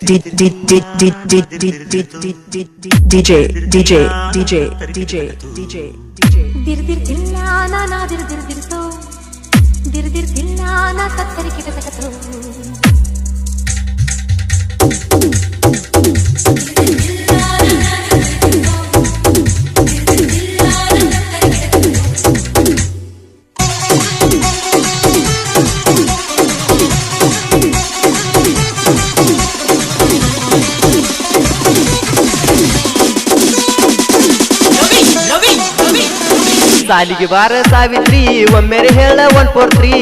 DJ, DJ, DJ, DJ, DJ, దిర్ దిర్ దిల్లానా నా దిర్ దిర్ దిర్తో దిర్ దిర్ దిల్లానా కత్తరి కిటకతో ಸಾಲಿಗೆ ಬಾರ ಸಾವಿತ್ರಿ ಒಮ್ಮೆರೆ ಹೇಳ ಒನ್ ಫೋರ್ ತ್ರೀ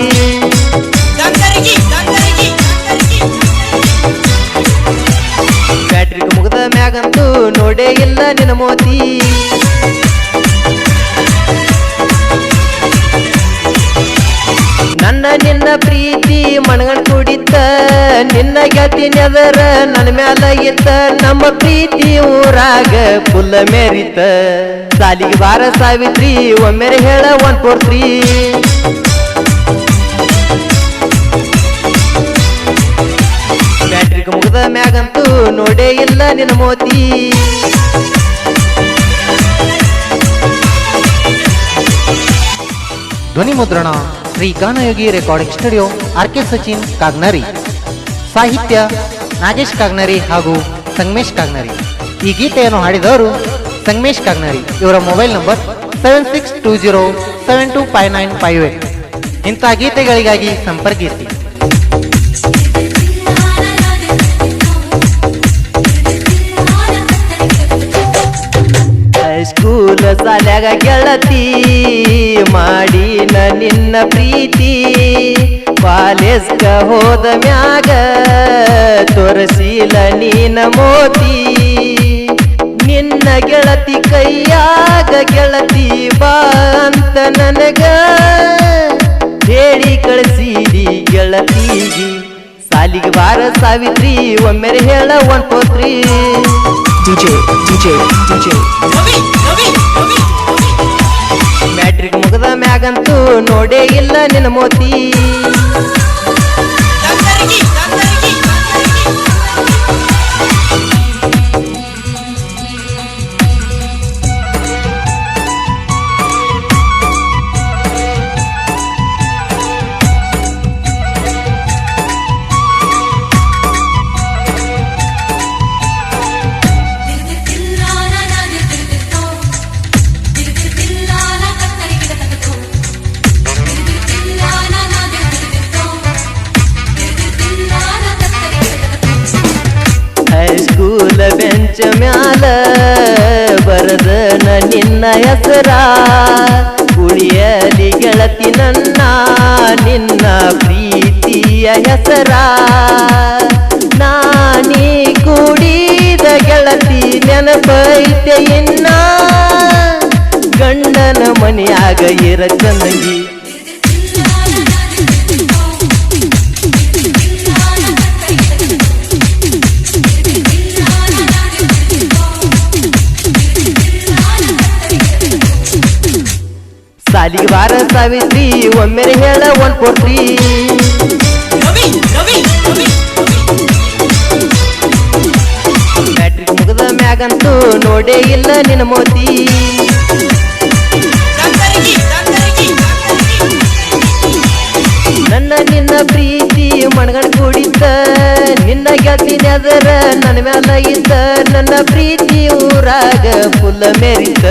ಬ್ಯಾಟ್ರಿಗೆ ಮುಗ್ದ ಮ್ಯಾಗಂತೂ ನೋಡೇ ಇಲ್ಲ ನಿನ್ನ ಮೋತಿ. ನಿನ್ನ ಗತಿ ನೆದರ ನನ್ನ ಮ್ಯಾಲ ಇತ್ತ. ನಮ್ಮ ಪ್ರೀತಿ ಊರಾಗ ಪುಲ್ಲ ಮೇರಿತ ಸಾಲಿಗೆ ಬಾರ ಸಾವಿತ್ರಿ ಒಮ್ಮೆ ಹೇಳ ಒನ್ ಫೋರ್ ತ್ರೀ ಬ್ಯಾಟ್ರಿಗೆ ಮುಗ್ದ ಮ್ಯಾಗಂತೂ ನೋಡೇ ಇಲ್ಲ ನಿನ್ನ ಮೋತಿ. ಧ್ವನಿ ಮುದ್ರಣ, Shri Ganayogi recording studio R K Sachin, Kagnari. ಸಾಹಿತ್ಯ ನಾಗೇಶ್ ಕಾಗ್ನರಿ ಹಾಗೂ ಸಂಗಮೇಶ್ ಕಾಗ್ನರಿ. ಈ ಗೀತೆಯನ್ನು ಹಾಡಿದವರು ಸಂಗಮೇಶ್ ಕಾಗ್ನರಿ. ಇವರ mobile number seven six two zero seven two five nine five eight. ಇಂಥ ಗೀತೆಗಳಿಗಾಗಿ ಸಂಪರ್ಕಿಸಿ. ಸ್ಕೂಲ್ ಸಾಲ್ಯಾಗ ಗೆಳತಿ, ಮಾಡಿನ ನಿನ್ನ ಪ್ರೀತಿ. ಕಾಲೇಜ್ಗ ಹೋದ ಮ್ಯಾಗ ತೋರಿಸಿಲ ನೀನ ಮೋತಿ ನಿನ್ನ ಗೆಳತಿ ಕೈಯಾಗ ಗೆಳತಿ ಬಾ ಅಂತ ನನಗ ಹೇಳಿ ಕಳಿಸಿದಿ ಗೆಳತಿಗಿ. ಸಾಲಿಗೆ ಬಾರ ಸಾವಿತ್ರಿ ಒಮ್ಮೆರೆ ಹೇಳ one four three DJ DJ DJ matric ಮುಗದ ಮ್ಯಾಗಂತೂ ನೋಡೇ ಇಲ್ಲ ನಿನ್ನ ಮೋತಿ. ಬೆಂಚ್ ಮ್ಯಾಲ ಬರದನ ನಿನ್ನ ಹೆಸರ. ಉಳಿಯಲಿ ಗೆಳತಿ ನನ್ನ, ನಿನ್ನ ಪ್ರೀತಿಯ ಹೆಸರ. ನಾನೀ ಕೂಡಿದ ಗೆಳತಿ ನೆನಪೈತೆ ಇನ್ನ. ಗಂಡನ ಮನೆಯಾಗ ಇರ ಚಂದಂಗಿ. ಸಾಲಿಗೆ ಬಾರ ಸಾವಿತ್ರಿ ಒಮ್ಮೆ ಹೇಳ ಒನ್ ತ್ರೀ ಮ್ಯಾಟ್ರಿಕ್ ಮುಗಿದ ಮ್ಯಾಗಂತೂ ನೋಡೇ ಇಲ್ಲ ನಿನ್ನ ಮೋತಿ. ನನ್ನ ನಿನ್ನ ಪ್ರೀತಿ ಮಣಗಣ್ ಕೂಡಿದ್ದ. ನಿನ್ನ ಗೆಳತಿ ನೆದರ ನನ್ನ ಮ್ಯಾಲ ಇದ್ದ. ನನ್ನ ಪ್ರೀತಿ ಊರಾಗ ಫುಲ್ಲ ಮೆರಿತ